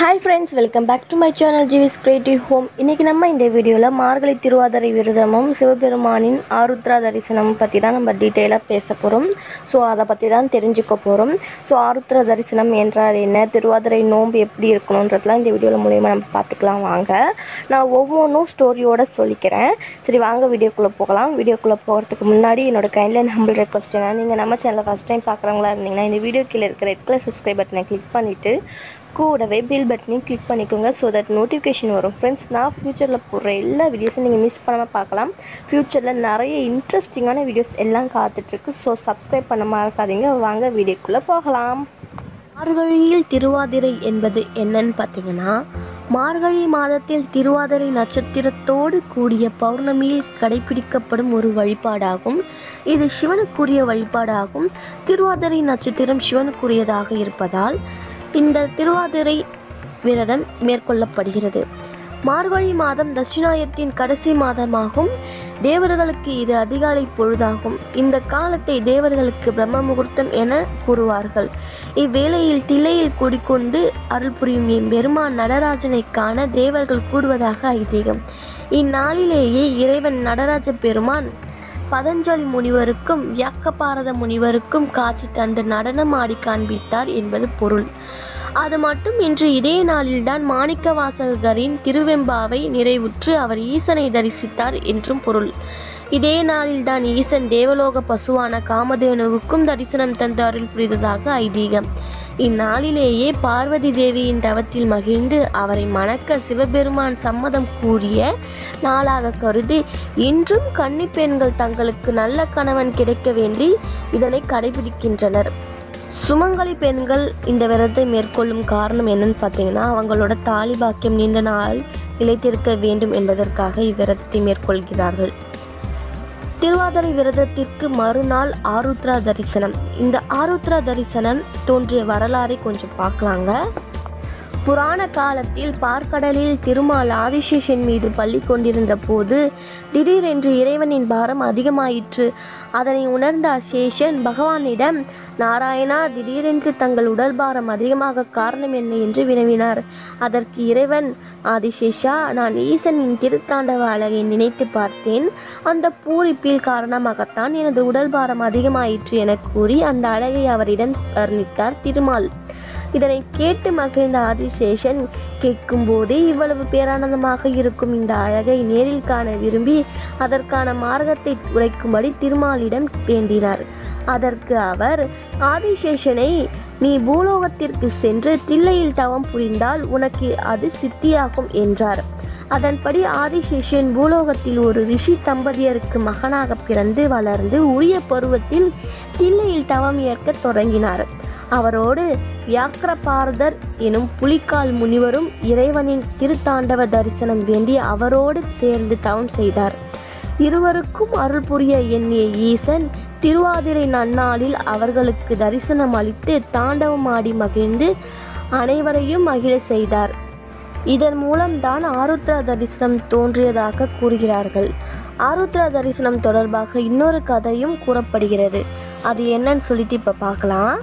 Hi friends welcome back to my channel ஜிவிஸ் creative home இன்றைக்கி நம்ம இந்த வீடியோவில் மார்கழி திருவாதிரை விரதமும் சிவபெருமானின் ஆருத்ரா தரிசனமும் பற்றி தான் நம்ம டீட்டெயிலாக பேச போகிறோம் ஸோ அதை பற்றி தான் தெரிஞ்சுக்க போகிறோம் ஸோ ஆருத்ரா தரிசனம் என்றால் என்ன? திருவாதிரை நோன்பு எப்படி இருக்கணுன்றதுலாம் இந்த வீடியோவில் மூலியமாக நம்ம பார்த்துக்கலாம் வாங்க. நான் ஒவ்வொன்றும் ஸ்டோரியோட சொல்லிக்கிறேன். சரி வாங்க வீடியோக்குள்ளே போகலாம். வீடியோக்குள்ளே போகிறதுக்கு முன்னாடி என்னோட கைண்டில் ஹம்பிள் ரெக்வஸ்ட் என்ன நீங்கள் நம்ம சேனலை ஃபஸ்ட் டைம் பார்க்குறவங்களா இருந்தீங்கன்னா இந்த வீடியோ கீழே இருக்கிற ரெட் கலர் சப்ஸ்கிரைப் பட்டனை கிளிக் பண்ணிவிட்டு கூடவே பில் பட்டனையும் கிளிக் பண்ணிக்கோங்க. ஸோ தட் நோட்டிஃபிகேஷன் வரும். ஃப்ரெண்ட்ஸ் நான் ஃப்யூச்சரில் போடுற எல்லா வீடியோஸும் நீங்கள் மிஸ் பண்ணாமல் பார்க்கலாம். ஃப்யூச்சரில் நிறைய இன்ட்ரெஸ்டிங்கான வீடியோஸ் எல்லாம் காத்துட்ருக்கு. ஸோ சப்ஸ்கிரைப் பண்ண மறக்காதீங்க. வாங்க வீடியோக்குள்ளே போகலாம். மார்கழியில் திருவாதிரை என்பது என்னன்னு பார்த்தீங்கன்னா மார்கழி மாதத்தில் திருவாதிரை நட்சத்திரத்தோடு கூடிய பௌர்ணமியில் கடைபிடிக்கப்படும் ஒரு வழிபாடாகும். இது சிவனுக்குரிய வழிபாடாகும். திருவாதிரை நட்சத்திரம் சிவனுக்குரியதாக இருப்பதால் இந்த திருவாதிரை விரதம் மேற்கொள்ளப்படுகிறது. மார்கழி மாதம் தட்சிணாயத்தின் கடைசி மாதமாகும். தேவர்களுக்கு இது அதிகாலை பொழுதாகும். இந்த காலத்தை தேவர்களுக்கு பிரம்ம முகூர்த்தம் என கூறுவார்கள். இவ்வேளையில் தில்லையில் குடிக்கொண்டு அருள் புரியும் எம்பெருமான் நடராஜனை காண தேவர்கள் கூடுவதாக ஐதீகம். இந்நாளிலேயே இறைவன் நடராஜ பெருமான் பதஞ்சலி முனிவருக்கும் யாக்கபாரத முனிவருக்கும் காட்சி தந்து நடனம் ஆடி காண்பித்தார் என்பது பொருள். அது மட்டும் இன்று இதே நாளில்தான் மாணிக்க வாசகரின் திருவெம்பாவை நிறைவுற்று அவர் ஈசனை தரிசித்தார் என்றும் பொருள். இதே நாளில்தான் ஈசன் தேவலோக பசுவான காமதேனுவுக்கும் தரிசனம் தந்து அருள் புரிந்ததாக ஐதீகம். இந்நாளிலேயே பார்வதி தேவியின் தவத்தில் மகிழ்ந்து அவரை மணக்க சிவபெருமான் சம்மதம் கூறிய நாளாக கருதி இன்றும் கன்னி பெண்கள் தங்களுக்கு நல்ல கணவன் கிடைக்க வேண்டி இதனை கடைபிடிக்கின்றனர். சுமங்கலி பெண்கள் இந்த விரதத்தை மேற்கொள்ளும் காரணம் என்னன்னு பார்த்தீங்கன்னா அவங்களோட தாலி பாக்கியம் நீண்ட நாள் நிலைத்திருக்க வேண்டும் என்பதற்காக இவ்விரதத்தை மேற்கொள்கிறார்கள். திருவாதிரை விரதத்திற்கு மறுநாள் ஆருத்ரா தரிசனம். இந்த ஆருத்ரா தரிசனம் தோன்றிய வரலாறை கொஞ்சம் பார்க்கலாங்க. புராண காலத்தில் பார்க்கடலில் திருமால் ஆதிசேஷன் மீது பள்ளி கொண்டிருந்த போது திடீரென்று இறைவனின் பாரம் அதிகமாயிற்று. அதனை உணர்ந்த அசேஷன் பகவானிடம் நாராயணா திடீரென்று தங்கள் உடல் பாரம் அதிகமாக காரணம் என்ன? என்று வினவினார். அதற்கு இறைவன் ஆதிசேஷா நான் ஈசனின் திருத்தாண்டவ அழகை நினைத்து பார்த்தேன். அந்த பூரிப்பில் காரணமாகத்தான் எனது உடல் பாரம் அதிகமாயிற்று என கூறி அந்த அழகை அவரிடம் வர்ணித்தார் திருமால். இதனை கேட்டு மகிழ்ந்த ஆதிசேஷன் கேட்கும்போதே இவ்வளவு பேரானந்தமாக இருக்கும் இந்த அழகை நேரில் காண விரும்பி அதற்கான மார்க்கத்தை உரைக்கும்படி திருமாலிடம் வேண்டினார். அதற்கு அவர் ஆதிசேஷனை நீ பூலோகத்திற்கு சென்று தில்லையில் தவம் புரிந்தால் உனக்கு அது சித்தியாகும் என்றார். அதன்படி ஆதிசேஷன் பூலோகத்தில் ஒரு ரிஷி தம்பதியருக்கு மகனாக பிறந்து வளர்ந்து உரிய பருவத்தில் தில்லையில் தவம் ஏற்க தொடங்கினார். அவரோடு வியாக்கிரபாரதர் எனும் புலிக்கால் முனிவரும் இறைவனின் திருத்தாண்டவ தரிசனம் வேண்டி அவரோடு சேர்ந்து தவம் செய்தார். இருவருக்கும் அருள் புரிய எண்ணிய ஈசன் திருவாதிரை நன்னாளில் அவர்களுக்கு தரிசனம் அளித்து தாண்டவம் ஆடி மகிழ்ந்து அனைவரையும் மகிழ செய்தார். இதன் மூலம்தான் ஆருத்ரா தரிசனம் தோன்றியதாக கூறுகிறார்கள். ஆருத்ரா தரிசனம் தொடர்பாக இன்னொரு கதையும் கூறப்படுகிறது. அது என்னன்னு சொல்லிட்டு இப்போ பார்க்கலாம்.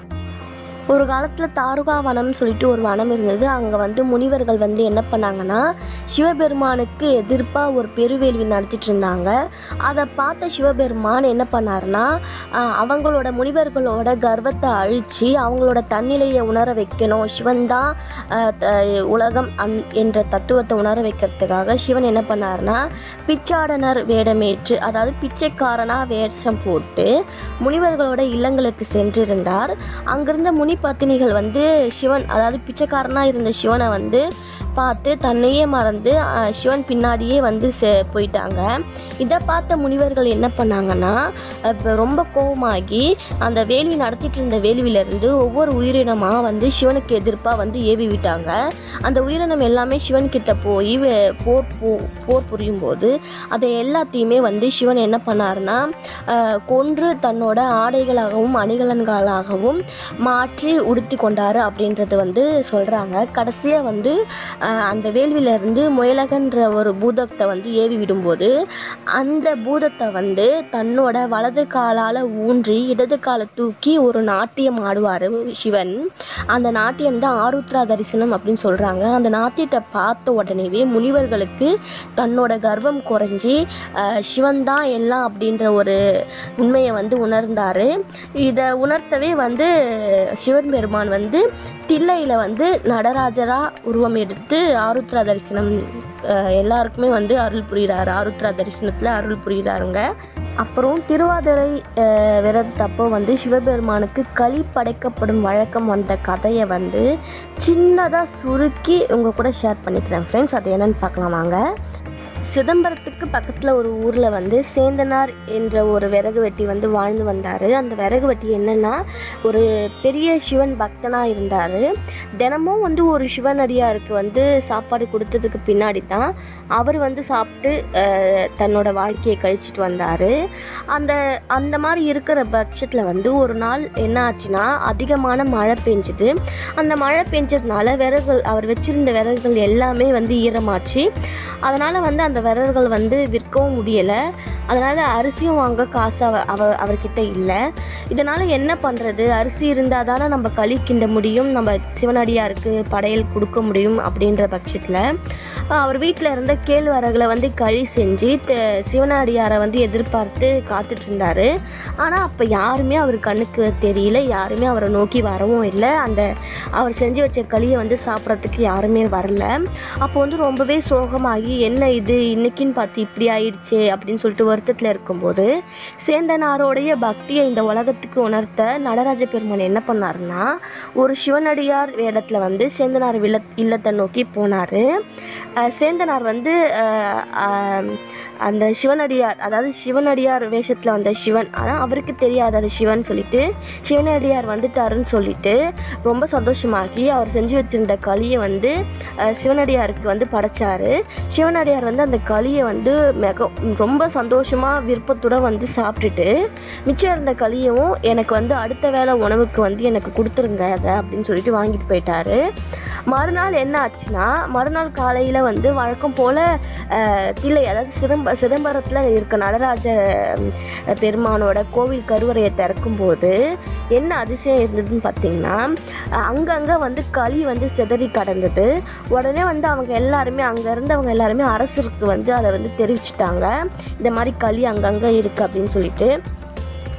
ஒரு காலத்தில் தாருகா வனம்னு சொல்லிட்டு ஒரு வனம் இருந்தது. அங்கே வந்து முனிவர்கள் வந்து என்ன பண்ணாங்கன்னா சிவபெருமானுக்கு எதிர்ப்பாக ஒரு பெருவேள்வி நடத்திட்டு இருந்தாங்க. அதை பார்த்த சிவபெருமான் என்ன பண்ணாருன்னா அவங்களோட முனிவர்களோட கர்வத்தை அழித்து அவங்களோட தன்னிலையை உணர வைக்கணும். சிவன் தான் உலகம் அந் என்ற தத்துவத்தை உணர வைக்கிறதுக்காக சிவன் என்ன பண்ணாருன்னா பிச்சாடனர் வேடமேற்று அதாவது பிச்சைக்காரனாக வேஷம் போட்டு முனிவர்களோட இல்லங்களுக்கு சென்றிருந்தார். அங்கிருந்த முனி பத்தினிகள் வந்து சிவன் அதாவது பிச்சைக்காரனாக இருந்த சிவனை வந்து பார்த்து தன்னையே மறந்து சிவன் பின்னாடியே வந்து போயிட்டாங்க. இதை பார்த்த முனிவர்கள் என்ன பண்ணாங்கன்னா இப்போ ரொம்ப கோபமாகி அந்த வேள்வி நடத்திட்டு இருந்த வேள்வியிலேருந்து ஒவ்வொரு உயிரினமாக வந்து சிவனுக்கு எதிர்ப்பாக வந்து ஏவி விட்டாங்க. அந்த உயிரினம் எல்லாமே சிவன்கிட்ட போய் போர் போ- போர் புரியும் போது அதை எல்லாத்தையுமே வந்து சிவன் என்ன பண்ணாருன்னா கொன்று தன்னோட ஆடைகளாகவும் அணிகலன்களாகவும் மாற்றி உடுத்தி கொண்டார் அப்படின்றது வந்து சொல்கிறாங்க கடைசியாக வந்து அந்த வேள்வியிலேருந்து முயலகன்ற ஒரு பூதத்தை வந்து ஏவி விடும்போது அந்த பூதத்தை வந்து தன்னோட வலது காலால் ஊன்றி இடது காலை தூக்கி ஒரு நாட்டியம் ஆடுவார் சிவன். அந்த நாட்டியம் தான் ஆருத்ரா தரிசனம் அப்படின்னு சொல்கிறாங்க அந்த நாட்டியத்தை பார்த்த உடனேவே முனிவர்களுக்கு தன்னோட கர்வம் குறைஞ்சி சிவன் தான் எல்லாம் அப்படின்ற ஒரு உண்மையை வந்து உணர்ந்தார். இதை உணர்த்தவே வந்து சிவன் பெருமான் வந்து தில்லையில் வந்து நடராஜராக உருவம் எடுத்து ஆருத்ரா தரிசனம் எல்லாருக்குமே வந்து அருள் புரிகிறாரு ஆருத்ரா தரிசனத்தில் அருள் புரிகிறாருங்க அப்புறம் திருவாதிரை விரதத்தப்போ வந்து சிவபெருமானுக்கு களி படைக்கப்படும் வழக்கம் வந்த கதையை வந்து சின்னதாக சுருக்கி உங்கள் கூட ஷேர் பண்ணிக்கிறேன். ஃப்ரெண்ட்ஸ் அது என்னன்னு பார்க்கலாம் வாங்க. சிதம்பரத்துக்கு பக்கத்தில் ஒரு ஊரில் வந்து சேந்தனார் என்ற ஒரு விறகு வெட்டி வந்து வாழ்ந்து வந்தார். அந்த விறகு வெட்டி என்னென்னா ஒரு பெரிய சிவன் பக்தனாக இருந்தார். தினமும் வந்து ஒரு சிவனடியாருக்கு வந்து சாப்பாடு கொடுத்ததுக்கு பின்னாடி தான் அவர் வந்து சாப்பிட்டு தன்னோட வாழ்க்கையை கழிச்சிட்டு வந்தார். அந்த அந்த மாதிரி இருக்கிற பட்சத்தில் வந்து ஒரு நாள் என்ன ஆச்சுன்னா அதிகமான மழை பெஞ்சுது. அந்த மழை பெஞ்சதுனால விறகுகள் அவர் வச்சிருந்த விறகுகள் எல்லாமே வந்து ஈரமாச்சு. அதனால் வந்து அந்த விறகுகள் வந்து விற்கவும் முடியலை. அதனால் அரிசியும் வாங்க காசு அவ அவ அவர்கிட்ட இல்லை. இதனால் என்ன பண்ணுறது அரிசி இருந்தால் தானே நம்ம களி கிண்ட முடியும். நம்ம சிவனடியாருக்கு படையல் கொடுக்க முடியும் அப்படின்ற பட்சத்தில் அவர் வீட்டில் இருந்த கேழ்வரகுல வந்து களி செஞ்சு த- சிவனடியாரை வந்து எதிர்பார்த்து காத்துட்டு இருந்தார் ஆனால் அப்போ யாருமே அவர் கண்ணுக்கு தெரியல. யாருமே அவரை நோக்கி வரவும் இல்லை. அந்த அவர் செஞ்சு வச்ச களியை வந்து சாப்பிட்றதுக்கு யாருமே வரல. அப்போ வந்து ரொம்பவே சோகமாகி என்ன இது? இன்னைக்குன்னு பார்த்து இப்படி ஆயிடுச்சு அப்படின்னு சொல்லிட்டு வருத்தத்தில் இருக்கும்போது சேந்தனாரோடைய பக்தியை இந்த உலகத்தை உலகத்துக்கு உணர்த்த நடராஜ பெருமான் என்ன பண்ணாருன்னா ஒரு சிவனடியார் வேடத்தில் வந்து சேந்தனார் வில்ல இல்லத்தை நோக்கி போனார். சேந்தனார் வந்து அந்த சிவனடியார் அதாவது சிவனடியார் வேஷத்தில் வந்த சிவன். ஆனால் அவருக்கு தெரியாது அது சிவன் சொல்லிட்டு சிவனடியார் வந்துட்டாருன்னு சொல்லிட்டு ரொம்ப சந்தோஷமாகி அவர் செஞ்சு வச்சிருந்த களியை வந்து சிவனடியாருக்கு வந்து படைச்சாரு. சிவனடியார் வந்து அந்த களியை வந்து மிக ரொம்ப சந்தோஷமாக விருப்பத்துடன் வந்து சாப்பிட்டுட்டு மிச்சம் இருந்த களியவும் எனக்கு வந்து அடுத்த வேளை உணவுக்கு வந்து எனக்கு கொடுத்துருங்க அதை அப்படின்னு சொல்லிட்டு வாங்கிட்டு போயிட்டாரு. மறுநாள் என்ன ஆச்சுன்னா மறுநாள் காலையில் வந்து வழக்கம் போல் தில்லை அதாவது சிதம்ப சிதம்பரத்தில் இருக்க நடராஜ பெருமானோட கோவில் கருவறையை திறக்கும்போது என்ன அதிசயம் இருந்ததுன்னு பார்த்தீங்கன்னா அங்கங்கே வந்து களி வந்து சிதறி கடந்தது. உடனே வந்து அவங்க எல்லாருமே அங்கே இருந்தவங்க எல்லாருமே அரசருக்கு வந்து அதை வந்து தெரிவிச்சிட்டாங்க. இந்த மாதிரி களி அங்கங்கே இருக்குது அப்படின்னு சொல்லிட்டு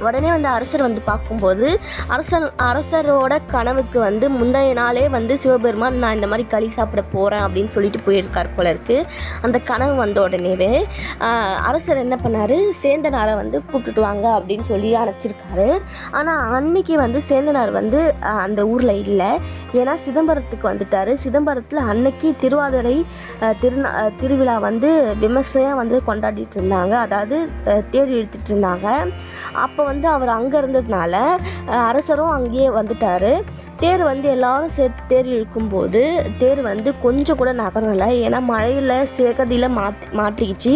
உடனே வந்து அரசர் வந்து பார்க்கும்போது அரசர் அரசரோட கனவுக்கு வந்து முந்தைய நாளே வந்து சிவபெருமான் நான் இந்த மாதிரி களி சாப்பிட போகிறேன் அப்படின்னு சொல்லிட்டு போயிருக்கார் போல இருக்கு. அந்த கனவு வந்த உடனேவே அரசர் என்ன பண்ணார்? சேந்தனாரை வந்து கூப்பிட்டுட்டு வாங்க அப்படின்னு சொல்லி அனுப்பிச்சிருக்காரு. ஆனால் அன்னைக்கு வந்து சேந்தனார் வந்து அந்த ஊரில் இல்லை. ஏன்னா சிதம்பரத்துக்கு வந்துட்டார். சிதம்பரத்தில் அன்னைக்கு திருவாதிரை திருநா திருவிழா வந்து விமர்சையாக வந்து கொண்டாடிட்டு இருந்தாங்க. அதாவது தேடி தேர் இருந்தாங்க. அப்போ வந்து அவர் அங்கே இருந்ததுனால அரசரும் அங்கேயே வந்துட்டார். தேர் வந்து எல்லாரும் சேர்த்து தேர் இழுக்கும்போது தேர் வந்து கொஞ்சம் கூட நகரலை. ஏன்னா மழையில் சேகதியில் மாட்டி மாட்டிக்கிச்சு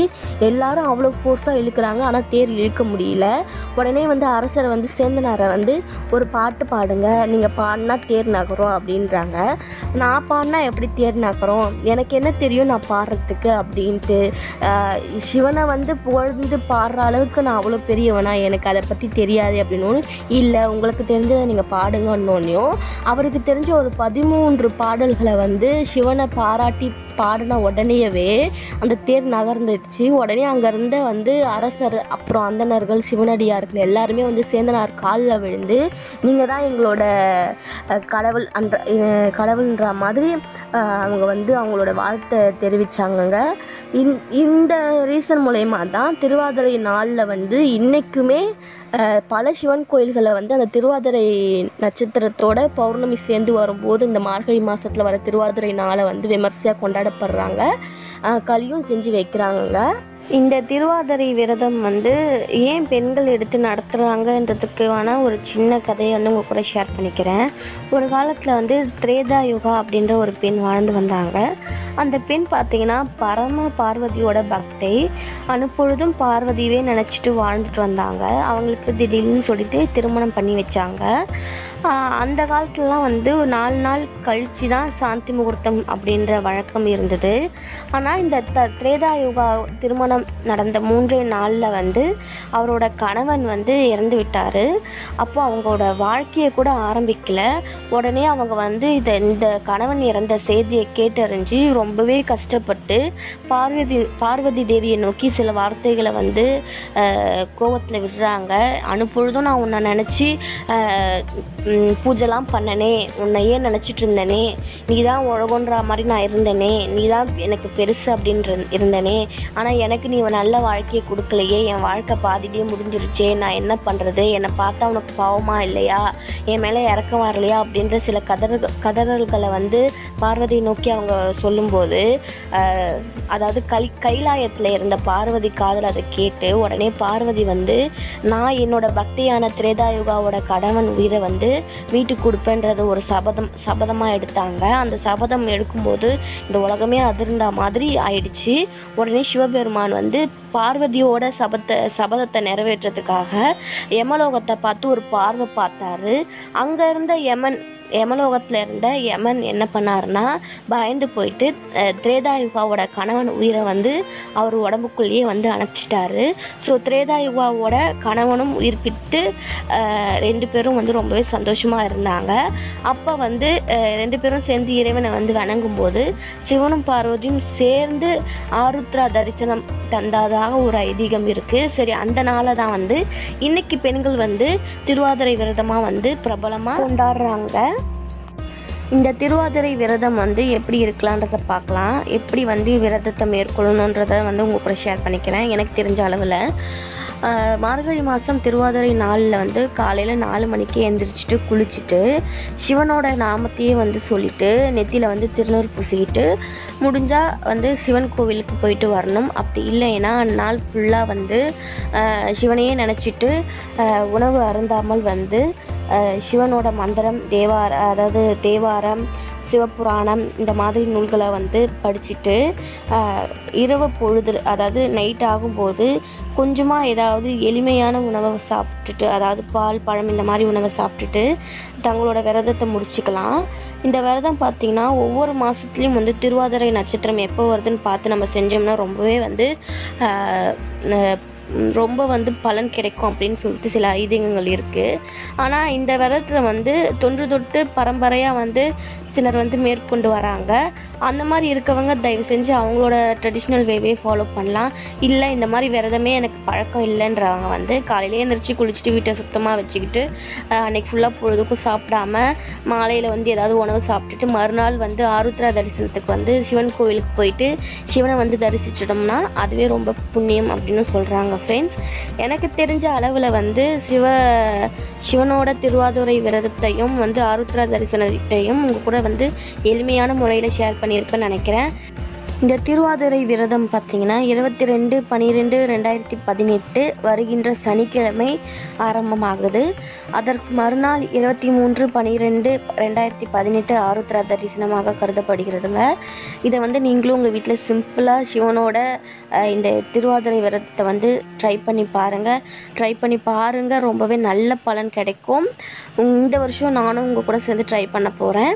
எல்லாரும் அவ்வளோ ஃபோர்ஸாக இழுக்கிறாங்க. ஆனால் தேர் இழுக்க முடியல. உடனே வந்து அரசரை வந்து சேந்தனாரை வந்து ஒரு பாட்டு பாடுங்க. நீங்கள் பாடினா தேர் நகரும் அப்படின்றாங்க. நான் பாடினா எப்படி தேர் நகரும்? எனக்கு என்ன தெரியும் நான் பாடுறதுக்கு? அப்படின்ட்டு சிவனை வந்து புகழ்ந்து பாடுற அளவுக்கு நான் அவ்வளோ பெரியவனா? எனக்கு அதை பற்றி தெரியாது அப்படின்னு. இல்லை உங்களுக்கு தெரிஞ்சதை நீங்கள் பாடுங்கன்னொன்னையும் அவருக்கு தெரிஞ்ச ஒரு பதிமூன்று பாடல்களை வந்து சிவனை பாராட்டி பாடின உடனேயவே அந்த தேர் நகர்ந்துடுச்சு. உடனே அங்கேருந்து வந்து அரசர் அப்புறம் அந்தனர்கள் சிவனடியார்கள் எல்லாருமே வந்து சேந்தனார் காலில் விழுந்து நீங்கள் தான் எங்களோட கடவுள் அன்ற கடவுள்ன்ற மாதிரி அவங்க வந்து அவங்களோட வாழ்த்தை தெரிவித்தாங்கங்க இந் இந்த ரீசன் மூலயமா தான் திருவாதிரை நாளில் வந்து இன்றைக்குமே பல சிவன் கோயில்களை வந்து அந்த திருவாதிரை நட்சத்திரத்தோட பௌர்ணமி சேர்ந்து வரும்போது இந்த மார்கழி மாதத்தில் வர திருவாதிரை நாளை வந்து விமர்சையாக கொண்டாடப்படுறாங்க களியும் செஞ்சு வைக்கிறாங்க. இந்த திருவாதிரை விரதம் வந்து ஏன் பெண்கள் எடுத்து நடத்துகிறாங்கன்றதுக்கான ஒரு சின்ன கதையை வந்து உங்கள் கூட ஷேர் பண்ணிக்கிறேன். ஒரு காலத்தில் வந்து திரேதா யுகா அப்படின்ற ஒரு பெண் வாழ்ந்து வந்தாங்க. அந்த பெண் பார்த்தீங்கன்னா பரம பார்வதியோட பக்தை அனுப்பொழுதும் பார்வதியவே நினச்சிட்டு வாழ்ந்துட்டு வந்தாங்க. அவங்களுக்கு திடீர்னு சொல்லிட்டு திருமணம் பண்ணி வச்சாங்க. அந்த காலத்துலலாம் வந்து ஒரு நாலு நாள் கழித்து தான் சாந்தி முகூர்த்தம் அப்படின்ற வழக்கம் இருந்தது. ஆனால் இந்த த திரேதா யுகா திருமணம் நடந்த மூன்றே நாளில் வந்து அவரோட கணவன் வந்து இறந்து விட்டார். அப்போ அவங்களோட வாழ்க்கையை கூட ஆரம்பிக்கல. உடனே அவங்க வந்து இதை இந்த கணவன் இறந்த செய்தியை கேட்டறிஞ்சு ரொம்பவே கஷ்டப்பட்டு பார்வதி பார்வதி தேவியை நோக்கி சில வார்த்தைகளை வந்து கோவத்தில் விடுறாங்க. அனுப்பொழுதும் நான் உன்னை நினச்சி பூஜைலாம் பண்ணனே உன்னை ஏன் நினச்சிட்டு இருந்தனே நீ தான் உழகுன்ற மாதிரி நான் இருந்தேனே நீ தான் எனக்கு பெருசு அப்படின்ற இருந்தனே. ஆனால் எனக்கு நீ நல்ல வாழ்க்கையை கொடுக்கலையே என் வாழ்க்கை பாதிலேயே முடிஞ்சிருச்சே நான் என்ன பண்ணுறது என்னை பார்த்தா உனக்கு பாவமா இல்லையா? என் மேலே இறக்கம் வரலையா? அப்படின்ற சில கதறு கதறல்களை வந்து பார்வதியை நோக்கி அவங்க சொல்லும்போது அதாவது கை கைலாயத்தில் இருந்த பார்வதி காதல் அதை கேட்டு உடனே பார்வதி வந்து நான் என்னோட பக்தியான திரேதாயுகாவோட கணவன் உயிரை வந்து வீட்டுக்கு கொடுப்பேன்றது ஒரு சபதம் சபதமாக எடுத்தாங்க. அந்த சபதம் எடுக்கும்போது இந்த உலகமே அதிர்ந்த மாதிரி ஆயிடுச்சு. உடனே சிவபெருமான் வந்து பார்வதியோட சபத்தை சபதத்தை நிறைவேற்றத்துக்காக யமலோகத்தை பார்த்து ஒரு பார்வை பார்த்தாரு. அங்கே இருந்த யமன் யமலோகத்தில் இருந்த யமன் என்ன பண்ணாருன்னா பயந்து போயிட்டு திரேதாயுகாவோட கணவன் உயிரை வந்து அவர் உடம்புக்குள்ளேயே வந்து அணைச்சிட்டாரு. ஸோ திரேதாயுகாவோட கணவனும் உயிர் அஹ், ரெண்டு பேரும் வந்து ரொம்பவே சந்தோஷமாக இருந்தாங்க. அப்போ வந்து ரெண்டு பேரும் சேர்ந்து இறைவனை வந்து வணங்கும்போது சிவனும் பார்வதியும் சேர்ந்து ஆருத்ரா தரிசனம் தந்ததாக ஒரு ஐதீகம் இருக்குது சரி அந்த நாளை தான் வந்து இன்னைக்கு பெண்கள் வந்து திருவாதிரை விரதமாக வந்து பிரபலமாக கொண்டாடுறாங்க. இந்த திருவாதிரை விரதம் வந்து எப்படி இருக்கலான்றதை பார்க்கலாம். எப்படி வந்து விரதத்தை மேற்கொள்ளணுன்றதை வந்து உங்கள் கூட ஷேர் பண்ணிக்கிறேன். எனக்கு தெரிஞ்ச அளவில். மார்கழி மாதம் திருவாதிரை நாளில் வந்து காலையில் நாலு மணிக்கு எந்திரிச்சிட்டு குளிச்சுட்டு சிவனோட நாமத்தையே வந்து சொல்லிவிட்டு நெத்தியில் வந்து திருநூறு பூசிக்கிட்டு முடிஞ்சால் வந்து சிவன் கோவிலுக்கு போயிட்டு வரணும். அப்படி இல்லைன்னா அந்நாள் ஃபுல்லாக வந்து சிவனையே நினச்சிட்டு உணவு அருந்தாமல் வந்து சிவனோட மந்திரம் தேவார அதாவது தேவாரம் சிவபுராணம் இந்த மாதிரி நூல்களை வந்து படிச்சுட்டு இரவு பொழுது அதாவது நைட் ஆகும்போது கொஞ்சமாக ஏதாவது எளிமையான உணவை சாப்பிட்டுட்டு அதாவது பால் பழம் இந்த மாதிரி உணவை சாப்பிட்டுட்டு தங்களோட விரதத்தை முடிச்சுக்கலாம். இந்த விரதம் பார்த்திங்கன்னா ஒவ்வொரு மாதத்துலேயும் வந்து திருவாதிரை நட்சத்திரம் எப்போ வருதுன்னு பார்த்து நம்ம செஞ்சோம்னா ரொம்பவே வந்து ரொம்ப வந்து பலன் கிடைக்கும் அப்படின்னு சொல்லிட்டு சில ஐதீகங்கள் இருக்குது ஆனால் இந்த விரதத்தை வந்து தொன்று தொட்டு பரம்பரையாக வந்து சிலர் வந்து மேற்கொண்டு வராங்க. அந்த மாதிரி இருக்கவங்க தயவு செஞ்சு அவங்களோட ட்ரெடிஷ்னல் வேவே ஃபாலோ பண்ணலாம். இல்லை இந்த மாதிரி விரதமே எனக்கு பழக்கம் இல்லைன்றவங்க வந்து காலையிலே எழுந்திரிச்சு குளிச்சுட்டு வீட்டை சுத்தமாக வச்சுக்கிட்டு அன்னைக்கு ஃபுல்லாக பொழுதுக்கும் சாப்பிடாம மாலையில் வந்து ஏதாவது உணவு சாப்பிட்டுட்டு மறுநாள் வந்து ஆருத்ரா தரிசனத்துக்கு வந்து சிவன் கோவிலுக்கு போயிட்டு சிவனை வந்து தரிசிச்சிட்டோம்னா அதுவே ரொம்ப புண்ணியம் அப்படின்னு சொல்கிறாங்க ஃப்ரெண்ட்ஸ் எனக்கு தெரிஞ்ச அளவில் வந்து சிவ சிவனோட திருவாதுரை விரதத்தையும் வந்து ஆருத்ரா தரிசனத்தையும் உங்கள் கூட வந்து எளிமையான முறையில் ஷேர் பண்ணியிருப்பேன்னு நினைக்கிறேன். இந்த திருவாதிரை விரதம் பார்த்திங்கன்னா இருபத்தி ரெண்டு பன்னிரெண்டு ரெண்டாயிரத்தி பதினெட்டு வருகின்ற சனிக்கிழமை ஆரம்பமாகுது. அதற்கு மறுநாள் இருபத்தி மூன்று பன்னிரெண்டு ரெண்டாயிரத்தி பதினெட்டு ஆருத்ரா தரிசனமாக கருதப்படுகிறதுங்க. இதை வந்து நீங்களும் உங்கள் வீட்டில் சிம்பிளாக சிவனோட இந்த திருவாதிரை விரதத்தை வந்து ட்ரை பண்ணி பாருங்கள் ட்ரை பண்ணி பாருங்கள் ரொம்பவே நல்ல பலன் கிடைக்கும். இந்த வருஷம் நானும் உங்கள் கூட சேர்ந்து ட்ரை பண்ண போகிறேன்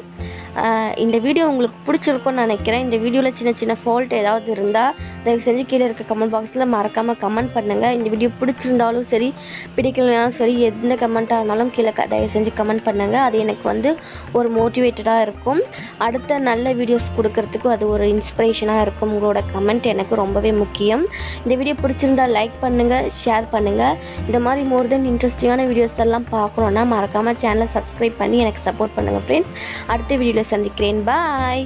இந்த வீடியோ உங்களுக்கு பிடிச்சிருக்கும்னு நினைக்கிறேன். இந்த வீடியோவில் சின்ன சின்ன ஃபால்ட் ஏதாவது இருந்தால் தயவு செஞ்சு கீழே இருக்க கமெண்ட் பாக்ஸில் மறக்காமல் கமெண்ட் பண்ணுங்கள் இந்த வீடியோ பிடிச்சிருந்தாலும் சரி பிடிக்கலனாலும் சரி எந்த கமெண்ட்டாக இருந்தாலும் கீழே க- தயவு செஞ்சு கமெண்ட் பண்ணுங்கள் அது எனக்கு வந்து ஒரு மோட்டிவேட்டடாக இருக்கும். அடுத்த நல்ல வீடியோஸ் கொடுக்கறதுக்கு அது ஒரு இன்ஸ்பிரேஷனாக இருக்கும். உங்களோட கமெண்ட் எனக்கு ரொம்பவே முக்கியம். இந்த வீடியோ பிடிச்சிருந்தா லைக் பண்ணுங்கள் ஷேர் பண்ணுங்கள் இந்த மாதிரி மோர் தென் இன்ட்ரெஸ்டிங்கான வீடியோஸ் எல்லாம் பார்க்கணுன்னா மறக்காமல் சேனலை சப்ஸ்கிரைப் பண்ணி எனக்கு சப்போர்ட் பண்ணுங்கள் ஃப்ரெண்ட்ஸ் அடுத்த வீடியோவில் சந்திக்கிறேன். பாய்